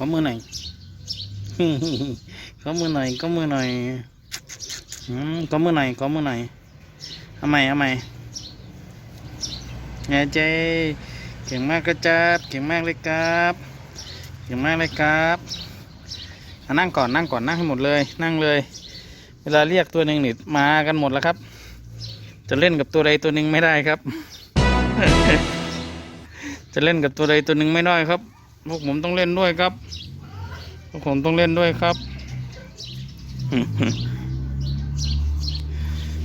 ขอมือหน่อยขอมือหน่อยขอมือหน่อยอืมขอมือหน่อยขอมือหน่อยเอาใหม่เอาใหม่แง่เจเก่งมากกระจับเก่งมากเลยครับเก่งมากเลยครับนั่งก่อนนั่งก่อนนั่งให้หมดเลย นั่งเลย เวลาเรียกตัวหนึ่งนี่มากันหมดแล้วครับ จะเล่นกับตัวใดตัวหนึ่งไม่ได้ครับ จะเล่นกับตัวใดตัวหนึ่งไม่ได้ครับ พวกผมต้องเล่นด้วยครับ พวกผมต้องเล่นด้วยครับ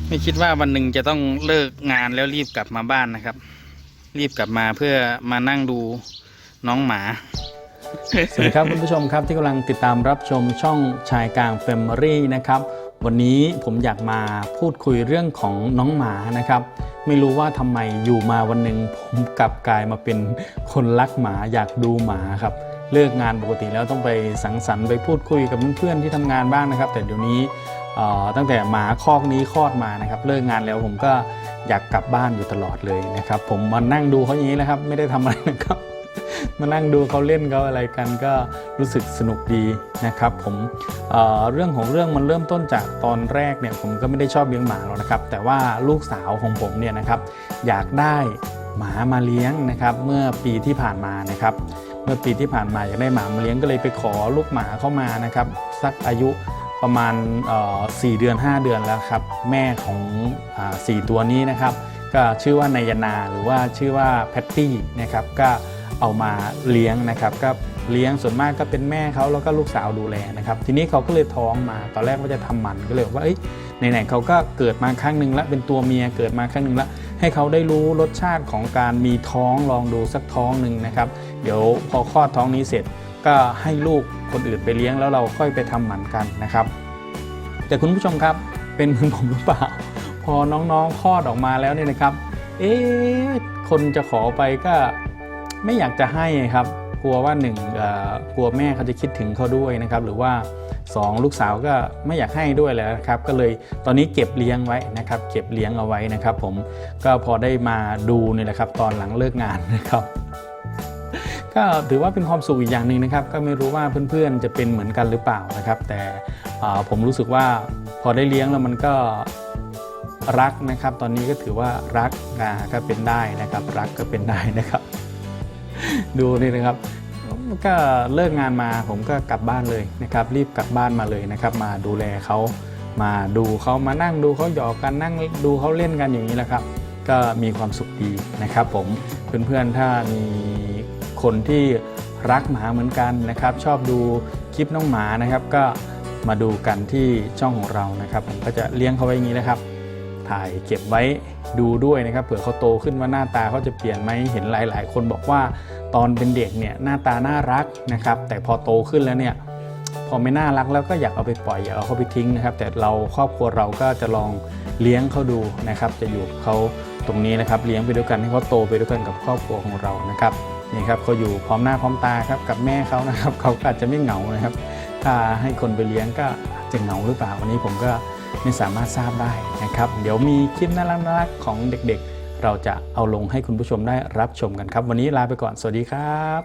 ไม่คิดว่าวันหนึ่งจะต้องเลิกงานแล้วรีบกลับมาบ้านนะครับ รีบกลับมาเพื่อมานั่งดูน้องหมา สวัสดีครับคุณผู้ชมครับที่กำลังติดตามรับชมช่องชายกลางเฟม i รี่นะครับ วันนี้ผมอยากมาพูดคุยเรื่องของน้องหมานะครับ ไม่รู้ว่าทำไมอยู่มาวันหนึ่งผมกลับกลายมาเป็นคนรักหมาอยากดูหมาครับเลิกงานปกติแล้วต้องไปสังสรรค์ไปพูดคุยกับเพื่อนๆที่ทำงานบ้างนะครับ แต่เดี๋ยวนี้ตั้งแต่หมาคอกนี้คลอดมานะครับ เลิกงานแล้วผมก็อยากกลับบ้านอยู่ตลอดเลยนะครับ ผมมานั่งดูเขาอย่างนี้แหละครับ ไม่ได้ทำอะไรนะครับ มานั่งดูเขาเล่นเขาอะไรกันก็รู้สึกสนุกดีนะครับผมเเรื่องของเรื่องมันเริ่มต้นจากตอนแรกเนี่ยผมก็ไม่ได้ชอบเลี้ยงหมาหรอกนะครับ แต่ว่าลูกสาวของผมเนี่ยนะครับอยากได้หมามาเลี้ยงนะครับเมื่อปีที่ผ่านมานะครับเมื่อปีที่ผ่านมาอยากได้หมามาเลี้ยงก็เลยไปขอลูกหมาเข้ามานะครับสักอายุประมาณเอ่อ4เดือน 5 เดือนแล้วครับแม่ของอาสี่ตัวนี้นะครับก็ชื่อว่านายนาหรือว่าชื่อว่าแพตตี้นะครับก็ เอามาเลี้ยงนะครับก็เลี้ยงส่วนมากก็เป็นแม่เขาแล้วก็ลูกสาวดูแลนะครับ ทีนี้เขาก็เลยท้องมาตอนแรกว่าจะทำหมันก็เลยว่าเอ้ยไหนๆเขาก็เกิดมาครั้งหนึ่งแล้วเป็นตัวเมียเกิดมาครั้งหนึ่งแล้ว ให้เขาได้รู้รสชาติของการมีท้องลองดูสักท้องหนึ่งนะครับ เดี๋ยวพอคลอดท้องนี้เสร็จก็ให้ลูกคนอื่นไปเลี้ยงแล้วเราค่อยไปทำหมันกันนะครับ แต่คุณผู้ชมครับเป็นเหมือนผมหรือเปล่า พอน้องๆคลอดออกมาแล้วเนี่ยนะครับ เอ๊ะคนจะขอไปก็ ไม่อยากจะให้ครับกลัวว่าหนึ่งกลัวแม่เขาจะคิดถึงเขาด้วยนะครับหรือว่าสองลูกสาวก็ไม่อยากให้ด้วยแล้วนะครับ ก็เลยตอนนี้เก็บเลี้ยงไว้นะครับ เก็บเลี้ยงเอาไว้นะครับ ผมก็พอได้มาดูนี่แหละครับ ตอนหลังเลิกงานนะครับก็ถือว่าเป็นความสุขอีกอย่างหนึ่งนะครับ ก็ไม่รู้ว่าเพื่อนๆจะเป็นเหมือนกันหรือเปล่านะครับ แต่ผมรู้สึกว่าพอได้เลี้ยงแล้วมันก็รักนะครับ ตอนนี้ก็ถือว่ารักก็เป็นได้นะครับ รักก็เป็นได้นะครับ ดูนี่นะครับก็เลิกงานมาผมก็กลับบ้านเลยนะครับ รีบกลับบ้านมาเลยนะครับ มาดูแลเขามาดูเขามานั่งดูเขาหยอกกันนั่งดูเขาเล่นกันอย่างนี้แหละครับ ก็มีความสุขดีนะครับ ผมเพื่อนๆถ้ามีคนที่รักหมาเหมือนกันนะครับ ชอบดูคลิปน้องหมานะครับ ก็มาดูกันที่ช่องของเรานะครับ ผมก็จะเลี้ยงเขาไว้อย่างนี้นะครับ ถ่ายเก็บไว้ดูด้วยนะครับเผื่อเขาโตขึ้นว่าหน้าตาเขาจะเปลี่ยนไหมเห็นหลาย ๆ คนบอกว่าตอนเป็นเด็กเนี่ยหน้าตาน่ารักนะครับ แต่พอโตขึ้นแล้วเนี่ยพอไม่น่ารักแล้วก็อยากเอาไปปล่อยอยากเอาเขาไปทิ้งนะครับ แต่เราครอบครัวเราก็จะลองเลี้ยงเขาดูนะครับ จะอยู่เขาตรงนี้นะครับเลี้ยงไปด้วยกันให้เขาโตไปด้วยกันกับครอบครัวของเรานะครับนี่ครับเขาอยู่พร้อมหน้าพร้อมตาครับกับแม่เขานะครับเขาก็อาจจะไม่เหงานะครับ ถ้าให้คนไปเลี้ยงก็จะเหงาหรือเปล่าวันนี้ผมก็ ไม่สามารถทราบได้นะครับ เดี๋ยวมีคลิปน่ารักน่ารักของเด็กๆ เราจะเอาลงให้คุณผู้ชมได้รับชมกันครับ วันนี้ลาไปก่อน สวัสดีครับ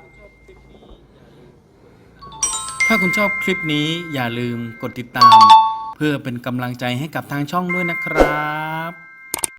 ถ้าคุณชอบคลิปนี้อย่าลืมกดติดตาม เพื่อเป็นกำลังใจให้กับทางช่องด้วยนะครับ